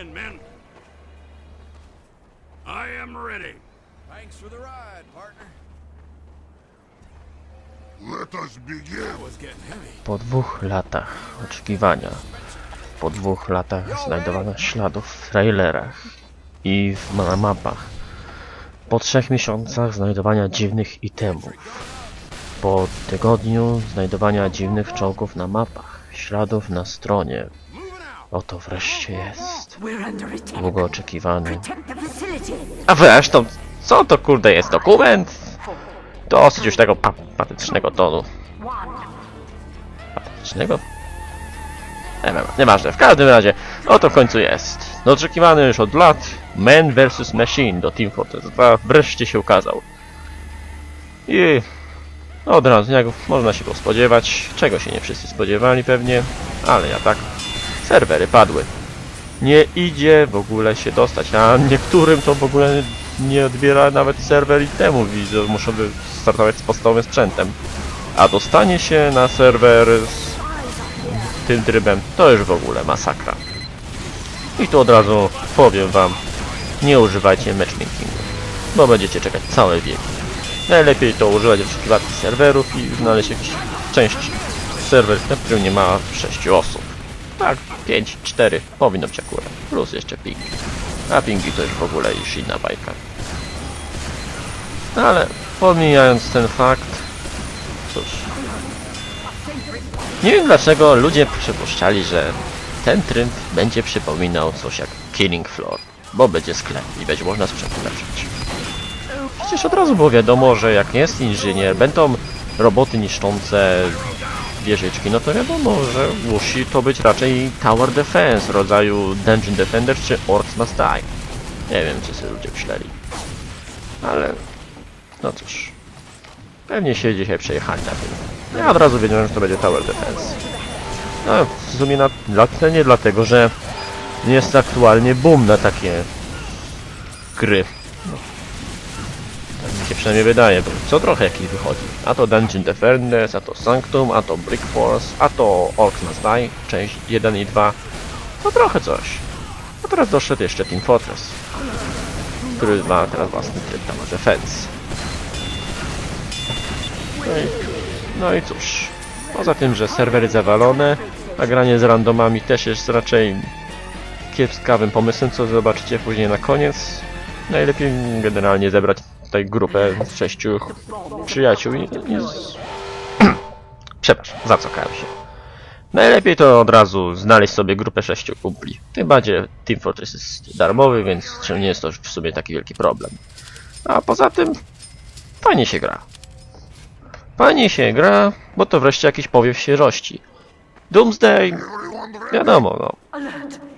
in, men. I am ready. Thanks for the ride, partner. Let us begin. Was getting heavy. Po dwóch latach oczekiwania, po dwóch latach znajdowania śladów w trailerach i w na mapach, po trzech miesiącach znajdowania dziwnych itemów, po tygodniu znajdowania dziwnych czołgów na mapach, śladów na stronie, oto wreszcie jest. Długo oczekiwany. A zresztą, co to kurde jest dokument? Dosyć już tego pa patycznego tonu. One. Patycznego? Nie wiem, nieważne. W każdym razie, oto w końcu jest. No oczekiwany już od lat Man vs Machine do Team Fortress 2 wreszcie się ukazał. I od razu, jak można się go spodziewać, czego się nie wszyscy spodziewali pewnie, ale ja tak, serwery padły. Nie idzie w ogóle się dostać, a niektórym to w ogóle nie odbiera nawet serwer i temu widzę, muszą startować z podstawowym sprzętem. A dostanie się na serwer z tym trybem to już w ogóle masakra. I tu od razu powiem wam, nie używajcie matchmakingu, bo będziecie czekać całe wieki. Najlepiej to używać wyszukiwarki serwerów i znaleźć jakiś część serwer, na którym nie ma 6 osób. Tak, 5, 4 powinno być akurat. Plus jeszcze pingi. A pingi to już w ogóle już inna bajka. No Ale pomijając ten fakt, cóż. Nie wiem dlaczego ludzie przypuszczali, że ten tryb będzie przypominał coś jak Killing Floor, bo będzie sklep i będzie można sprzęt ulepszyć. Przecież od razu było wiadomo, że jak jest inżynier, będą roboty niszczące wieżyczki, no to wiadomo, że musi to być raczej Tower Defense rodzaju Dungeon Defender czy Orcs Must Die. Nie wiem, co sobie ludzie myśleli. Ale, no cóż. Pewnie się dzisiaj przejechali na tym. Ja od razu wiedziałem, że to będzie Tower Defense. No, w sumie na, dla, nie dlatego, że jest aktualnie boom na takie gry. No. Się przynajmniej wydaje, bo co trochę jakiś wychodzi. A to Dungeon Defenders, a to Sanctum, a to Brick Force, a to Orcs Must Die, część 1 i 2. No trochę coś. A teraz doszedł jeszcze Team Fortress, który ma teraz własny tryb Tower Defense. No i, no i cóż, poza tym, że serwery zawalone, a granie z randomami też jest raczej kiepskawym pomysłem, co zobaczycie później na koniec. Najlepiej generalnie zebrać tutaj grupę sześciu przyjaciół i, i z... Przepraszam, zacokałem się. Najlepiej to od razu znaleźć sobie grupę sześciu kumpli. Tym bardziej Team Fortress jest darmowy, więc nie jest to w sumie taki wielki problem. A poza tym fajnie się gra. Fajnie się gra, bo to wreszcie jakiś powiew świeżości. Doomsday, wiadomo, no.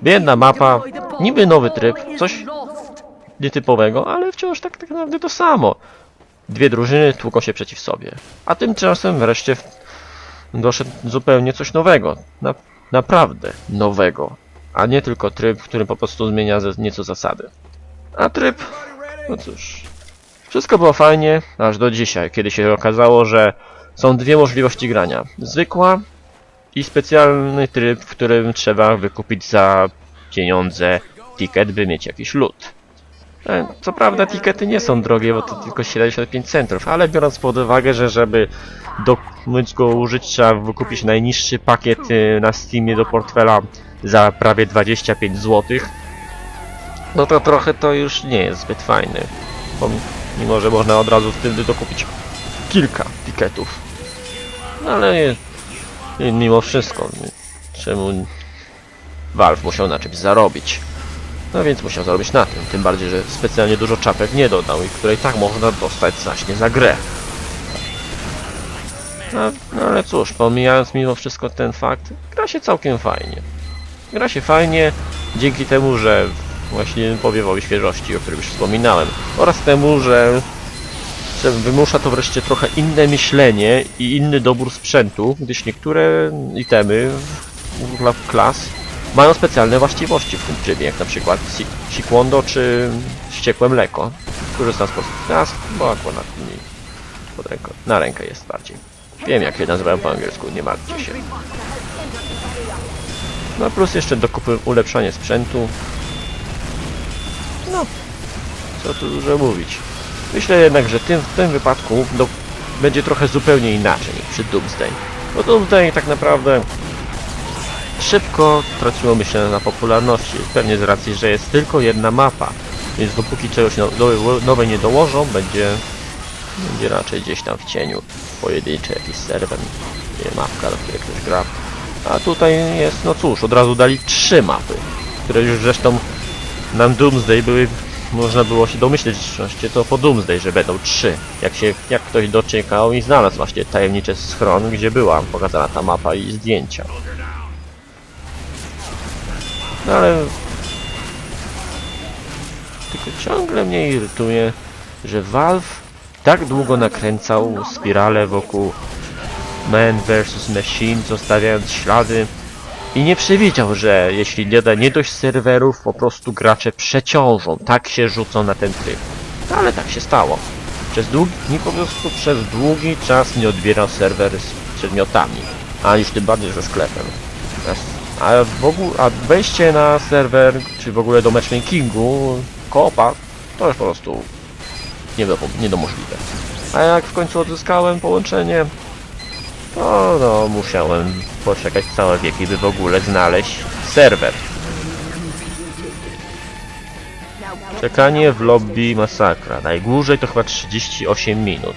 Biedna mapa, niby nowy tryb, coś. Nietypowego, ale wciąż tak, tak naprawdę to samo. Dwie drużyny tłuką się przeciw sobie. A tymczasem wreszcie doszedł zupełnie coś nowego. Na, naprawdę nowego. A nie tylko tryb, w którym po prostu zmienia nieco zasady. A tryb, no cóż, wszystko było fajnie, aż do dzisiaj, kiedy się okazało, że są dwie możliwości grania. Zwykła i specjalny tryb, w którym trzeba wykupić za pieniądze ticket, by mieć jakiś loot. E, Co prawda tikety nie są drogie, bo to tylko 75 centów, ale biorąc pod uwagę, że żeby do, móc go użyć trzeba wykupić najniższy pakiet y, na Steamie do portfela za prawie 25 zł, no to trochę to już nie jest zbyt fajne. Mimo, że można od razu wtedy dokupić kilka tiketów. No ale mimo wszystko, czemu Valve musiał na czymś zarobić. No więc musiał zarobić na tym, tym bardziej, że specjalnie dużo czapek nie dodał i której tak można dostać znacznie za grę. No, no ale cóż, pomijając mimo wszystko ten fakt, gra się całkiem fajnie. Gra się fajnie dzięki temu, że właśnie powiewowi świeżości, o którym już wspominałem, oraz temu, że, że wymusza to wreszcie trochę inne myślenie i inny dobór sprzętu, gdyż niektóre itemy w- klas mają specjalne właściwości w tym trybie, jak na przykład si- Sikwondo czy Wściekłe Mleko. Korzystam z sposób nazw, bo akurat mi pod ręką, na rękę jest bardziej. Wiem jak je nazywają po angielsku, nie martwcie się. No plus jeszcze dokupy ulepszanie sprzętu, no, co tu dużo mówić. Myślę jednak, że tym, w tym wypadku no, będzie trochę zupełnie inaczej niż przy Doomsday. Bo Doomsday tak naprawdę szybko traciło myślę na popularności. Pewnie z racji, że jest tylko jedna mapa. Więc dopóki czegoś no, do, nowe nie dołożą, będzie, będzie raczej gdzieś tam w cieniu. Pojedynczy jakiś serwer, mapka, do której ktoś gra. A tutaj jest, no cóż, od razu dali trzy mapy, które już zresztą nam Doomsday były, można było się domyśleć, że to po Doomsday, że będą trzy. Jak się, jak ktoś doczekał i znalazł właśnie tajemniczy schron, gdzie była pokazana ta mapa i zdjęcia. No ale... Tylko ciągle mnie irytuje, że Valve tak długo nakręcał spiralę wokół Man vs Machine, zostawiając ślady i nie przewidział, że jeśli nie da nie dość serwerów, po prostu gracze przeciążą, tak się rzucą na ten tryb. No, ale tak się stało. Przez długi, nie po prostu przez długi czas nie odbierał serwer z przedmiotami, a już tym bardziej ze sklepem. A w ogóle, a wejście na serwer, czy w ogóle do matchmakingu, koopa, to już po prostu nie, do, nie do możliwe. A jak w końcu odzyskałem połączenie, to no, musiałem poczekać całe wieki, by w ogóle znaleźć serwer. Czekanie w lobby masakra. Najdłużej to chyba 38 minut.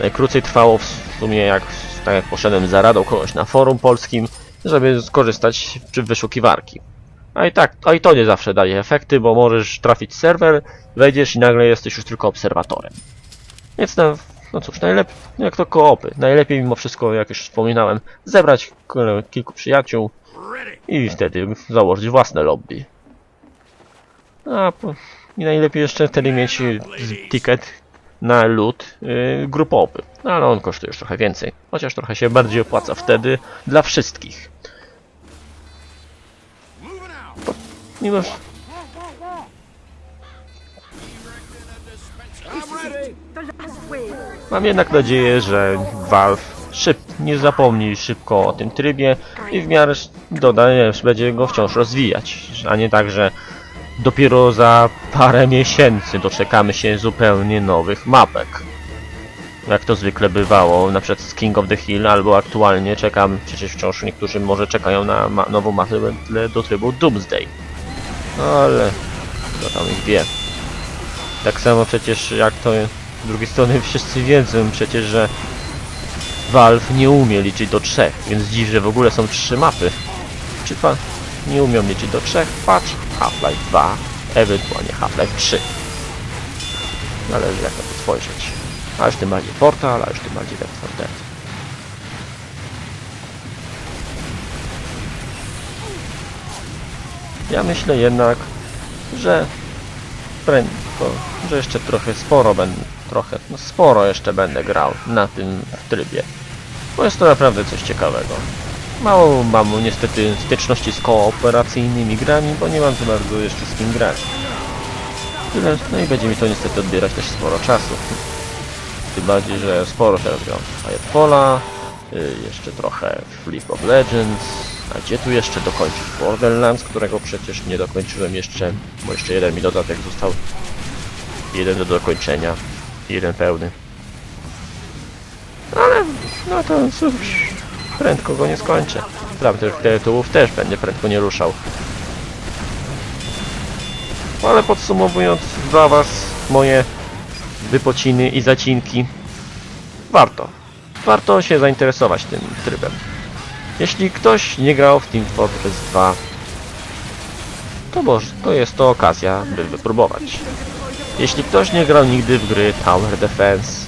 Najkrócej trwało w sumie jak, tak jak poszedłem za radą kogoś na forum polskim, żeby skorzystać przy wyszukiwarki. A i tak, a i to nie zawsze daje efekty, bo możesz trafić serwer, wejdziesz i nagle jesteś już tylko obserwatorem. Więc no, no cóż, najlepiej, jak to koopy, najlepiej mimo wszystko, jak już wspominałem, zebrać kilku przyjaciół i wtedy założyć własne lobby. A i najlepiej jeszcze wtedy mieć y, ticket na lód grupopy. No ale on kosztuje już trochę więcej, chociaż trochę się bardziej opłaca wtedy dla wszystkich. Ready. Mam jednak nadzieję, że Valve szyb, nie zapomni szybko o tym trybie i w miarę że będzie go wciąż rozwijać, a nie tak, że dopiero za parę miesięcy doczekamy się zupełnie nowych mapek. Jak to zwykle bywało, na przykład z King of the Hill, albo aktualnie czekam, przecież wciąż niektórzy może czekają na ma nową mapę do- trybu Doomsday. No ale kto tam ich wie. Tak samo przecież jak to z drugiej strony wszyscy wiedzą przecież, że Valve nie umie liczyć do trzech, więc dziw, że w ogóle są trzy mapy. Czy pan nie umią liczyć do trzech? Patrz, Half-Life 2, ewentualnie Half-Life 3. Należy jak na to spojrzeć. A już tym bardziej Portal, a już tym bardziej Left 4 Dead. Ja myślę jednak, że że jeszcze trochę sporo będę, trochę, no sporo jeszcze będę grał na tym trybie. Bo jest to naprawdę coś ciekawego. Mało mam niestety styczności z kooperacyjnymi grami, bo nie mam za bardzo jeszcze z kim grać. Tyle, no i będzie mi to niestety odbierać też sporo czasu. Tym bardziej, że sporo teraz gram w Firefalla, y, jeszcze trochę League of Legends, a gdzie tu jeszcze dokończyć Borderlands, którego przecież nie dokończyłem jeszcze, bo jeszcze jeden mi dodatek został. Jeden do dokończenia, jeden pełny. Ale, no to cóż, prędko go nie skończę. Prawda, tych tytułów też będę prędko nie ruszał. Ale podsumowując dla Was moje wypociny i zacinki, warto. Warto się zainteresować tym trybem. Jeśli ktoś nie grał w Team Fortress 2, to, może, to jest to okazja, by wypróbować. Jeśli ktoś nie grał nigdy w gry Tower Defense,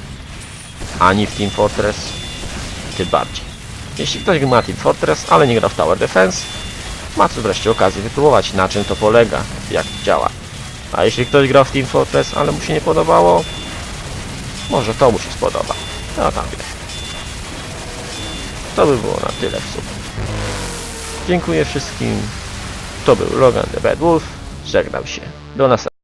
ani w Team Fortress, tym bardziej. Jeśli ktoś ma Team Fortress, ale nie gra w Tower Defense, ma tu wreszcie okazję wypróbować na czym to polega, jak działa. A jeśli ktoś gra w Team Fortress, ale mu się nie podobało, może to mu się spodoba. No tam wie. To by było na tyle w sumie. Dziękuję wszystkim. To był Logan the Bad Wolf. Żegnam się. Do następnego.